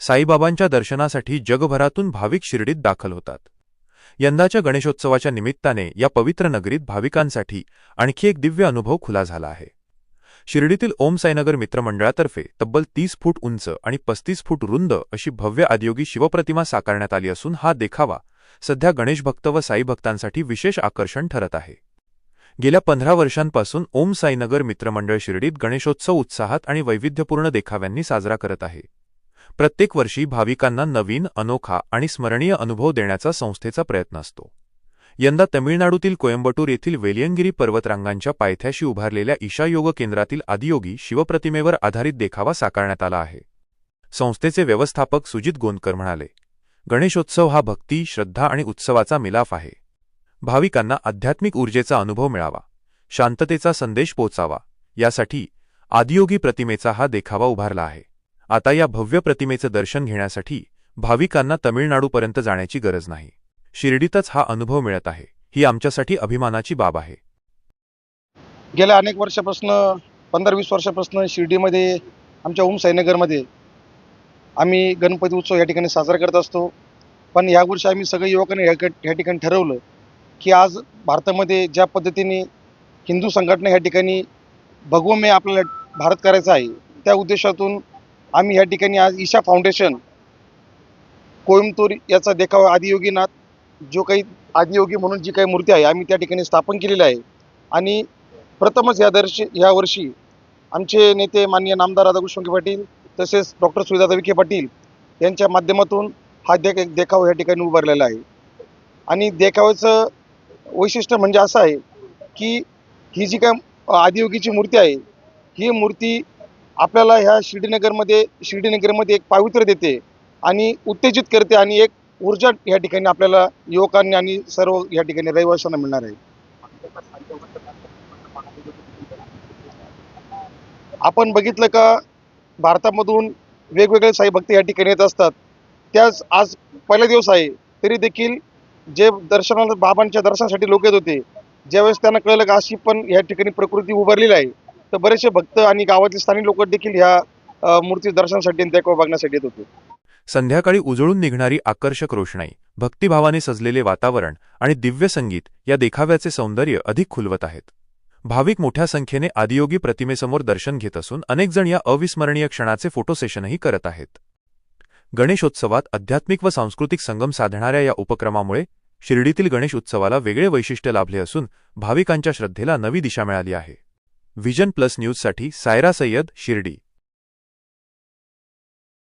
साईबाबांच्या दर्शनासाठी जगभरातून भाविक शिर्डीत दाखल होतात. यंदाच्या गणेशोत्सवाच्या निमित्ताने या पवित्र नगरीत भाविकांसाठी आणखी एक दिव्य अनुभव खुला झाला आहे. शिर्डीतील ओम साईनगर मित्रमंडळातर्फे तब्बल तीस फूट उंच आणि पस्तीस फूट रुंद अशी भव्य आदियोगी शिवप्रतिमा साकारण्यात आली असून हा देखावा सध्या गणेशभक्त व साईभक्तांसाठी विशेष आकर्षण ठरत आहे. गेल्या पंधरा वर्षांपासून ओम साईनगर मित्रमंडळ शिर्डीत गणेशोत्सव उत्साहात आणि वैविध्यपूर्ण देखाव्यांनी साजरा करत आहे. प्रत्येक वर्षी भाविकांना नवीन अनोखा आणि स्मरणीय अनुभव देण्याचा संस्थेचा प्रयत्न असतो. यंदा तमिळनाडूतील कोयंबटूर येथील वेलियंगिरी पर्वतरांगांच्या पायथ्याशी उभारलेल्या ईशा योग केंद्रातील आदियोगी शिवप्रतिमेवर आधारित देखावा साकारण्यात आला आहे. संस्थेचे व्यवस्थापक सुजित गोंदकर म्हणाले गणेशोत्सव हा भक्ती श्रद्धा आणि उत्सवाचा मिलाफ आहे. भाविकांना आध्यात्मिक ऊर्जेचा अनुभव मिळावा शांततेचा संदेश पोचावा यासाठी आदियोगी प्रतिमेचा हा देखावा उभारला आहे. आता या भव्य प्रतिमेचं दर्शन घेण्यासाठी भाविकांना तमिळनाडूपर्यंत जाण्याची गरज नाही. शिर्डीतच हा अनुभव मिळत आहे. ही आमच्यासाठी अभिमानाची बाब आहे. गेल्या अनेक वर्षापासून पंधरा वीस वर्षापासून शिर्डीमध्ये आमच्या ओम साईनगरमध्ये आम्ही गणपती उत्सव या ठिकाणी साजरा करत असतो. पण यावर्षी आम्ही सगळे युवकांनी या या ठिकाणी ठरवलं की आज भारतामध्ये ज्या पद्धतीने हिंदू संघटना या ठिकाणी भगवमय आपल्याला भारत करायचा आहे त्या उद्देशातून आम्ही या ठिकाणी आज ईशा फाउंडेशन कोईमतूर याचा देखावा आदियोगीनाथ जो काही आदियोगी म्हणून जी काही मूर्ती आहे आम्ही त्या ठिकाणी स्थापन केलेली आहे. आणि प्रथमच या दर्शी या वर्षी आमचे नेते माननीय नामदार राधाकृष्ण विखे पाटील तसेच डॉक्टर सुविदादा विखे पाटील यांच्या माध्यमातून हा दे देखावा या ठिकाणी उभारलेला आहे. आणि देखाव्याचं वैशिष्ट्य म्हणजे असं आहे की ही जी काय आदियोगीची मूर्ती आहे ही मूर्ती आपल्याला ह्या शिर्डीनगरमध्ये शिर्डीनगरमध्ये एक पावित्र्य देते आणि उत्तेजित करते आणि एक ऊर्जा या ठिकाणी आपल्याला युवकांनी आणि सर्व या ठिकाणी रहिवाशांना मिळणार आहे. आपण बघितलं का भारतामधून वेगवेगळे साई भक्त या ठिकाणी येत असतात. त्याच आज पहिला दिवस आहे तरी देखील जे दर्शनाला बाबांच्या दर्शनासाठी लोक येत होते ज्यावेळेस त्यांना कळलं का अशी पण या ठिकाणी प्रकृती उभारलेली आहे. तर बरेचसे भक्त आणि गावातील स्थानिक लोक देखील ह्या मूर्ती दर्शनासाठी आणि बघण्यासाठी येत होते. संध्याकाळी उजळून निघणारी आकर्षक रोषणाई भक्तिभावाने सजलेले वातावरण आणि दिव्य संगीत या देखाव्याचे सौंदर्य अधिक खुलवत आहेत. भाविक मोठ्या संख्येने आदियोगी प्रतिमेसमोर दर्शन घेत असून अनेकजण या अविस्मरणीय क्षणाचे फोटो सेशनही करत आहेत. गणेशोत्सवात आध्यात्मिक व सांस्कृतिक संगम साधणाऱ्या या उपक्रमामुळे शिर्डीतील गणेश उत्सवाला वेगळे वैशिष्ट्य लाभले असून भाविकांच्या श्रद्धेला नवी दिशा मिळाली आहे. व्हिजन प्लस न्यूजसाठी सायरा सय्यद शिर्डी.